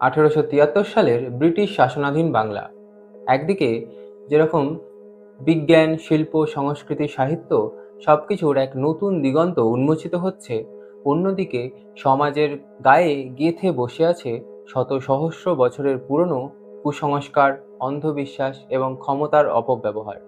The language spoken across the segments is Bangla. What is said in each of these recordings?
আঠেরোশো তিয়াত্তর সালের ব্রিটিশ শাসনাধীন বাংলা। একদিকে যেরকম বিজ্ঞান, শিল্প, সংস্কৃতি, সাহিত্য সব কিছুর এক নতুন দিগন্ত উন্মোচিত হচ্ছে, অন্যদিকে সমাজের গায়ে গেথে বসে আছে শত সহস্র বছরের পুরনো কুসংস্কার, অন্ধবিশ্বাস এবং ক্ষমতার অপব্যবহার।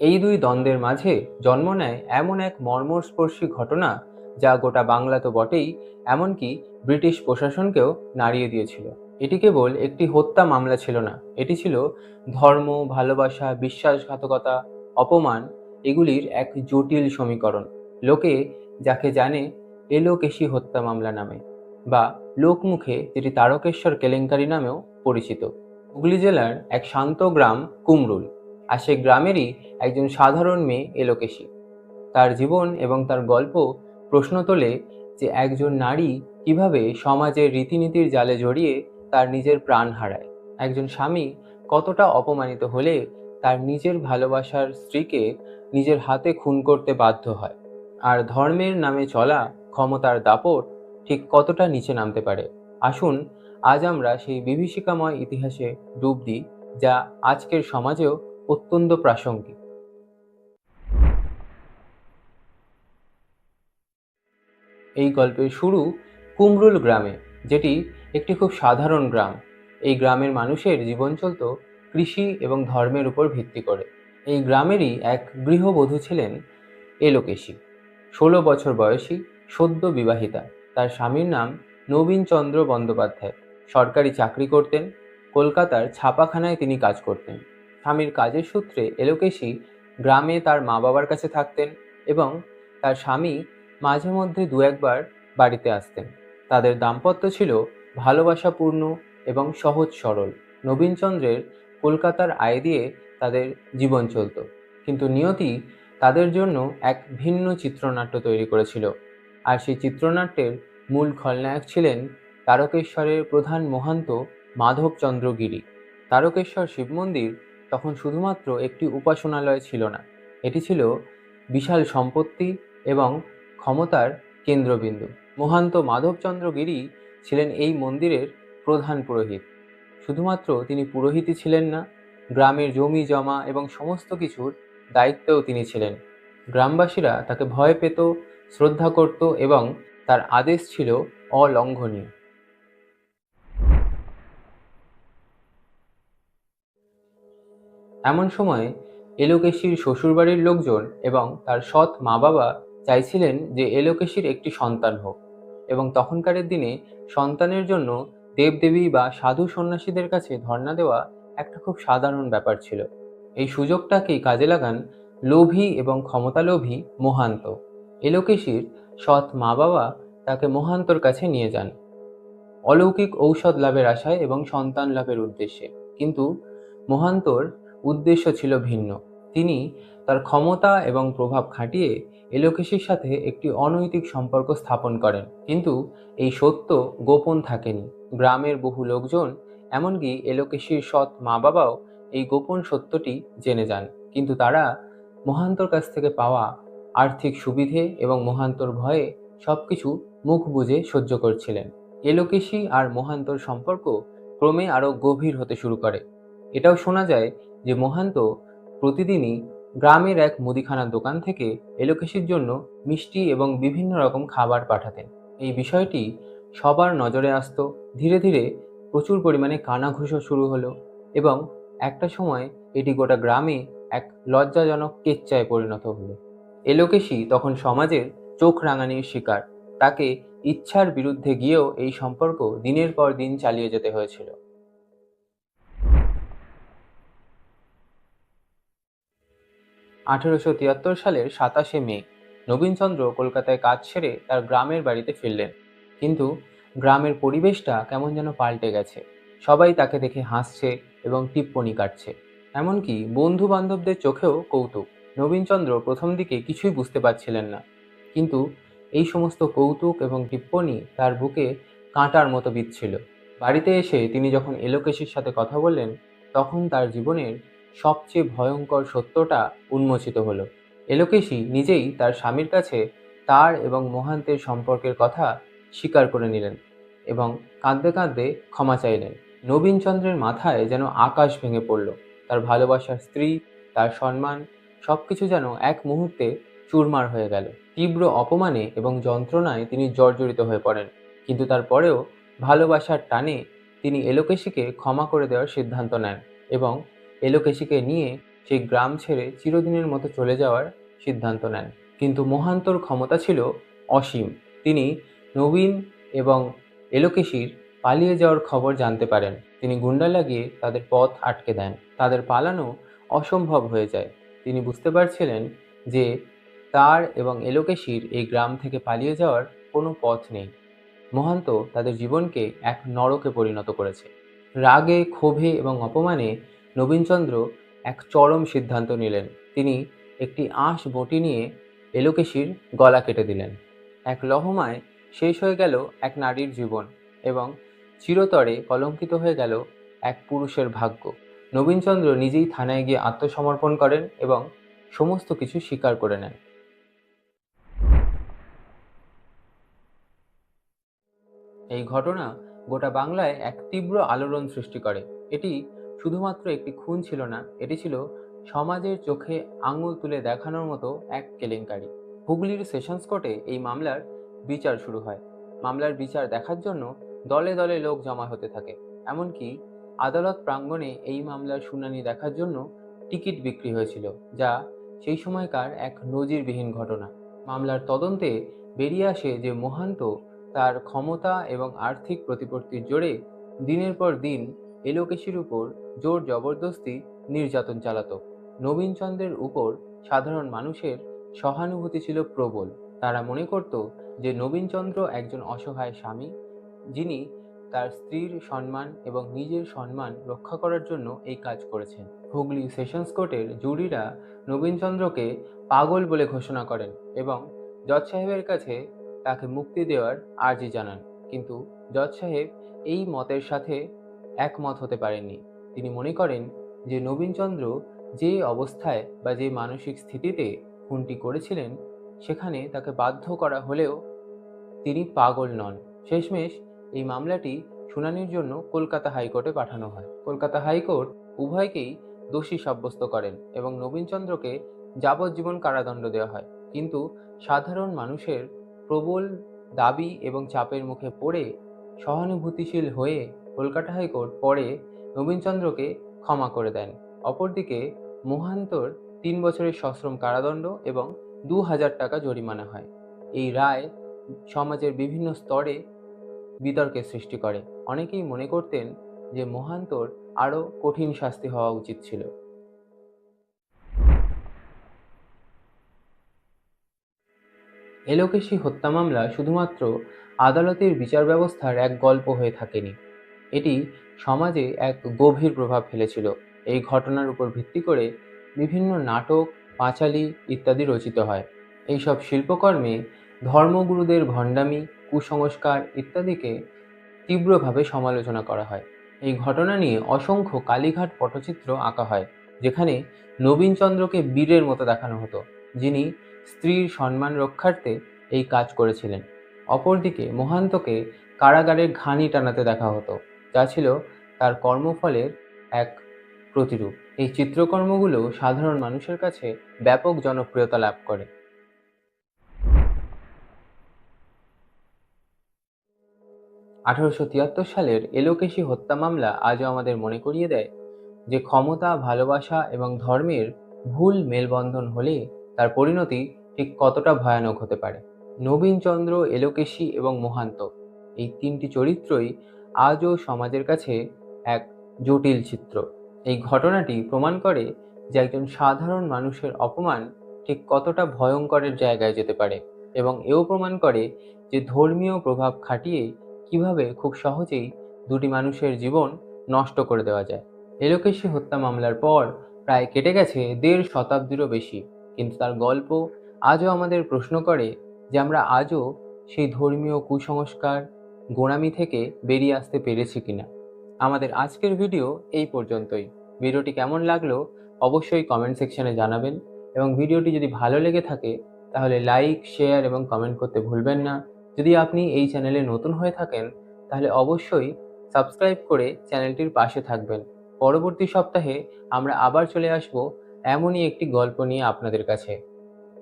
এই দুই দ্বন্দ্বের মাঝে জন্ম নেয় এমন এক মর্মস্পর্শী ঘটনা যা গোটা বাংলা তো বটেই, এমনকি ব্রিটিশ প্রশাসনকেও নাড়িয়ে দিয়েছিল। এটি কেবল একটি হত্যা মামলা ছিল না। এটি ছিল ধর্ম, ভালোবাসা, বিশ্বাসঘাতকতা, অপমান এগুলির এক জটিল সমীকরণ। লোকে যাকে জানে এলোকেশি হত্যা মামলা নামে বা লোকমুখে যেটি তারকেশ্বর কেলেঙ্কারি নামেও পরিচিত। হুগলি জেলার এক শান্ত গ্রাম, কুমরুল। আর সে গ্রামেরই একজন সাধারণ মেয়ে এলোকেশী তার জীবন এবং তার গল্প প্রশ্ন তোলে যে একজন নারী কীভাবে সমাজের রীতিনীতির জালে জড়িয়ে তার নিজের প্রাণ হারায়। একজন স্বামী কতটা অপমানিত হলে তার নিজের ভালোবাসার স্ত্রীকে নিজের হাতে খুন করতে বাধ্য হয়। আর ধর্মের নামে চলা ক্ষমতার দাপট ঠিক কতটা নিচে নামতে পারে? আসুন, আজ আমরা সেই বিভীষিকাময় ইতিহাসে ডুব দিই, যা আজকের সমাজেও অত্যন্ত প্রাসঙ্গিক। এই গল্পের শুরু কুমরুল গ্রামে। যেটি একটি খুব সাধারণ গ্রাম। এই গ্রামের মানুষের জীবন চলত কৃষি এবং ধর্মের উপর ভিত্তি করে। এই গ্রামেরই এক গৃহবধূ ছিলেন এলোকেশী ষোলো বছর বয়সী সদ্য বিবাহিতা। তার স্বামীর নাম নবীনচন্দ্র বন্দ্যোপাধ্যায়। সরকারি চাকরি করতেন। কলকাতার ছাপাখানায় তিনি কাজ করতেন। স্বামীর কাজের সূত্রে এলোকেশী গ্রামে তার মা বাবার কাছে থাকতেন এবং তার স্বামী মাঝে মধ্যে দু একবার বাড়িতে আসতেন। তাদের দাম্পত্য ছিল ভালোবাসাপূর্ণ এবং সহজ সরল। নবীনচন্দ্রের কলকাতার আয় দিয়ে তাদের জীবন চলত। কিন্তু নিয়তি তাদের জন্য এক ভিন্ন চিত্রনাট্য তৈরি করেছিল। আর সেই চিত্রনাট্যের মূল খলনায়ক ছিলেন তারকেশ্বরের প্রধান মহান্ত মাধবচন্দ্র গিরি। তারকেশ্বর শিব মন্দির তখন শুধুমাত্র একটি উপাসনালয় ছিল না, এটি ছিল বিশাল সম্পত্তি এবং ক্ষমতার কেন্দ্রবিন্দু। মহান্ত মাধবচন্দ্র গিরি ছিলেন এই মন্দিরের প্রধান পুরোহিত। শুধুমাত্র তিনি পুরোহিতই ছিলেন না, গ্রামের জমি জমা এবং সমস্ত কিছুর দায়িত্বেও তিনি ছিলেন। গ্রামবাসীরা তাকে ভয় পেত, শ্রদ্ধা করত এবং তার আদেশ ছিল অলঙ্ঘনীয়। এমন সময় এলোকেশীর শ্বশুরবাড়ির লোকজন এবং তার সৎ মা বাবা চাইছিলেন যে এলোকেশীর একটি সন্তান হোক। এবং তখনকারের দিনে সন্তানের জন্য দেবদেবী বা সাধু সন্ন্যাসীদের কাছে ধর্ণা দেওয়া একটা খুব সাধারণ ব্যাপার ছিল। এই সুযোগটাকেই কাজে লাগান লোভী এবং ক্ষমতালোভী মহান্ত। এলোকেশীর সৎ মা বাবা তাকে মহান্তর কাছে নিয়ে যান। অলৌকিক ঔষধ লাভের আশায় এবং সন্তান লাভের উদ্দেশ্যে। কিন্তু মহান্তর উদ্দেশ্য ছিল ভিন্ন। তিনি তার ক্ষমতা এবং প্রভাব খাটিয়ে এলোকেশীর সাথে একটি অনৈতিক সম্পর্ক স্থাপন করেন। কিন্তু এই সত্য গোপন থাকেনি। গ্রামের বহু লোকজন, এমনকি এলোকেশীর সৎ মা বাবাও এই গোপন সত্যটি জেনে যান। কিন্তু তারা মহান্তর কাছ থেকে পাওয়া আর্থিক সুবিধে এবং মহান্তর ভয়ে সবকিছু মুখ বুজে সহ্য করছিলেন। এলোকেশি আর মহান্তর সম্পর্ক ক্রমে আরও গভীর হতে শুরু করে। এটাও শোনা যায় যে মহান্ত প্রতিদিনই গ্রামের এক মুদিখানার দোকান থেকে এলোকেশীর জন্য মিষ্টি এবং বিভিন্ন রকম খাবার পাঠাতেন। এই বিষয়টি সবার নজরে আসতো। ধীরে ধীরে প্রচুর পরিমাণে কানাঘুষো শুরু হলো এবং একটা সময় এটি গোটা গ্রামে এক লজ্জাজনক কেচ্চায় পরিণত হলো। এলোকেশী তখন সমাজের চোখ রাঙানির শিকার। তাকে ইচ্ছার বিরুদ্ধে গিয়েও এই সম্পর্ক দিনের পর দিন চালিয়ে যেতে হয়েছিল। আঠেরোশো তিয়াত্তর সালের সাতাশে মে, নবীনচন্দ্র কলকাতায় কাজ ছেড়ে তার গ্রামের বাড়িতে ফিরলেন। কিন্তু গ্রামের পরিবেশটা কেমন যেন পাল্টে গেছে। সবাই তাকে দেখে হাসছে এবং টিপ্পনি কাটছে। এমনকি বন্ধু বান্ধবদের চোখেও কৌতুক। নবীনচন্দ্র প্রথম দিকে কিছুই বুঝতে পারছিলেন না। কিন্তু এই সমস্ত কৌতুক এবং টিপ্পনি তার বুকে কাঁটার মতো বিচ্ছিল বাড়িতে এসে তিনি যখন এলোকেশীর সাথে কথা বললেন, তখন তার জীবনের সবচেয়ে ভয়ঙ্কর সত্যটা উন্মোচিত হলো। এলোকেশী নিজেই তার স্বামীর কাছে তার এবং মহান্তের সম্পর্কের কথা স্বীকার করে নিলেন এবং কাঁদতে কাঁদতে ক্ষমা চাইলেন। নবীনচন্দ্রের মাথায় যেন আকাশ ভেঙে পড়ল। তার ভালোবাসার স্ত্রী, তার সম্মান, সবকিছু যেন এক মুহূর্তে চুরমার হয়ে গেল। তীব্র অপমানে এবং যন্ত্রণায় তিনি জর্জরিত হয়ে পড়েন। কিন্তু তারপরেও ভালোবাসার টানে তিনি এলোকেশিকে ক্ষমা করে দেওয়ার সিদ্ধান্ত নেন এবং এলোকেশিকে নিয়ে সেই গ্রাম ছেড়ে চিরদিনের মতো চলে যাওয়ার সিদ্ধান্ত নেন। কিন্তু মহান্তর ক্ষমতা ছিল অসীম। তিনি নবীন এবং এলোকেশির পালিয়ে যাওয়ার খবর জানতে পারেন। তিনি গুন্ডা লাগিয়ে তাদের পথ আটকে দেন। তাদের পালানো অসম্ভব হয়ে যায়। তিনি বুঝতে পারছিলেন যে তার এবং এলোকেশির এই গ্রাম থেকে পালিয়ে যাওয়ার কোনো পথ নেই। মহান্ত তাদের জীবনকে এক নরকে পরিণত করেছে। রাগে, ক্ষোভে এবং অপমানে নবীনচন্দ্র এক চরম সিদ্ধান্ত নিলেন। তিনি একটি আঁশ বটি নিয়ে এলোকেশির গলা কেটে দিলেন। এক লহমায় শেষ হয়ে গেল এক নারীর জীবন এবং চিরতরে কলঙ্কিত হয়ে গেল এক পুরুষের ভাগ্য। নবীনচন্দ্র নিজেই থানায় গিয়ে আত্মসমর্পণ করেন এবং সমস্ত কিছু স্বীকার করে নেন। এই ঘটনা গোটা বাংলায় এক তীব্র আলোড়ন সৃষ্টি করে। এটি শুধুমাত্র একটি খুন ছিল না, এটি ছিল সমাজের চোখে আঙুল তুলে দেখানোর মতো এক কেলেঙ্কারি। হুগলির সেশনস কোর্টে এই মামলার বিচার শুরু হয়। মামলার বিচার দেখার জন্য দলে দলে লোক জমা হতে থাকে। এমনকি আদালত প্রাঙ্গণে এই মামলার শুনানি দেখার জন্য টিকিট বিক্রি হয়েছিল, যা সেই সময়কার এক নজিরবিহীন ঘটনা। মামলার তদন্তে বেরিয়ে আসে যে মহান্ত তার ক্ষমতা এবং আর্থিক প্রতিপত্তির জোরে দিনের পর দিন এলোকেশির উপর জোর জবরদস্তি নির্যাতন চালাতো। নবীনচন্দ্রের উপর সাধারণ মানুষের সহানুভূতি ছিল প্রবল। তারা মনে করত যে নবীনচন্দ্র একজন অসহায় স্বামী, যিনি তার স্ত্রীর সম্মান এবং নিজের সম্মান রক্ষা করার জন্য এই কাজ করেছেন। হুগলি সেশনস কোর্টের জুরিরা নবীনচন্দ্রকে পাগল বলে ঘোষণা করেন এবং জজ সাহেবের কাছে তাকে মুক্তি দেওয়ার আর্জি জানান। কিন্তু জজ সাহেব এই মতের সাথে একমত হতে পারেননি। তিনি মনে করেন যে নবীনচন্দ্র যে অবস্থায় বা যে মানসিক স্থিতিতে খুনটি করেছিলেন, সেখানে তাকে বাধ্য করা হলেও তিনি পাগল নন। শেষমেশ এই মামলাটি শুনানির জন্য কলকাতা হাইকোর্টে পাঠানো হয়। কলকাতা হাইকোর্ট উভয়কেই দোষী সাব্যস্ত করেন এবং নবীনচন্দ্রকে যাবজ্জীবন কারাদণ্ড দেওয়া হয়। কিন্তু সাধারণ মানুষের প্রবল দাবি এবং চাপের মুখে পড়ে সহানুভূতিশীল হয়ে কলকাতা হাইকোর্ট পরে নবীনচন্দ্রকে ক্ষমা করে দেন। অপরদিকে মোহান্তর তিন বছরের সশ্রম কারাদণ্ড এবং দু হাজার টাকা জরিমানা হয়। এই রায় সমাজের বিভিন্ন স্তরে বিতর্কের সৃষ্টি করে। অনেকেই মনে করতেন যে মোহান্তর আরও কঠিন শাস্তি হওয়া উচিত ছিল। এলোকেশী হত্যা মামলা শুধুমাত্র আদালতের বিচার ব্যবস্থার এক গল্প হয়ে থাকেনি। এটি সমাজে এক গভীর প্রভাব ফেলেছিল। এই ঘটনার উপর ভিত্তি করে বিভিন্ন নাটক, পাঁচালি ইত্যাদি রচিত হয়। এইসব শিল্পকর্মে ধর্মগুরুদের ভণ্ডামি, কুসংস্কার ইত্যাদিকে তীব্রভাবে সমালোচনা করা হয়। এই ঘটনা নিয়ে অসংখ্য কালীঘাট পটচিত্র আঁকা হয়, যেখানে নবীনচন্দ্রকে বীরের মতো দেখানো হতো, যিনি স্ত্রীর সম্মান রক্ষার্থে এই কাজ করেছিলেন। অপরদিকে মহান্তকে কারাগারের ঘানি টানাতে দেখা হতো। যা ছিল তার কর্মফলের এক প্রতিরূপ। এই চিত্রকর্মগুলো সাধারণ মানুষের কাছে ব্যাপক জনপ্রিয়তা লাভ করে। আঠারোশো তিয়াত্তর সালের এলোকেশী হত্যা মামলা আজও আমাদের মনে করিয়ে দেয় যে ক্ষমতা, ভালোবাসা এবং ধর্মের ভুল মেলবন্ধন হলে তার পরিণতি ঠিক কতটা ভয়ানক হতে পারে। নবীনচন্দ্র, এলোকেশী এবং মহান্ত এই তিনটি চরিত্রই আজও সমাজের কাছে এক জটিল চিত্র। এই ঘটনাটি প্রমাণ করে যে একজন সাধারণ মানুষের অপমান ঠিক কতটা ভয়ঙ্করের জায়গায় যেতে পারে এবং এও প্রমাণ করে যে ধর্মীয় প্রভাব খাটিয়ে কীভাবে খুব সহজেই দুটি মানুষের জীবন নষ্ট করে দেওয়া যায়। এলোকেশী হত্যা মামলার পর প্রায় কেটে গেছে দেড় শতাব্দীরও বেশি, কিন্তু তার গল্প আজও আমাদের প্রশ্ন করে যে আমরা আজও সেই ধর্মীয় কুসংস্কার গোড়ামি থেকে বেরিয়ে আসতে পেরেছি কিনা? আমাদের আজকের ভিডিও এই পর্যন্তই। ভিডিওটি কেমন লাগল অবশ্যই কমেন্ট সেকশনে জানাবেন এবং ভিডিওটি যদি ভালো লেগে থাকে, তাহলে লাইক শেয়ার এবং কমেন্ট করতে ভুলবেন না। যদি আপনি এই চ্যানেলে নতুন হয়ে থাকেন, তাহলে অবশ্যই সাবস্ক্রাইব করে চ্যানেলটির পাশে থাকবেন। পরবর্তী সপ্তাহে আমরা আবার চলে আসব এমনই একটি গল্প নিয়ে আপনাদের কাছে।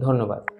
ধন্যবাদ।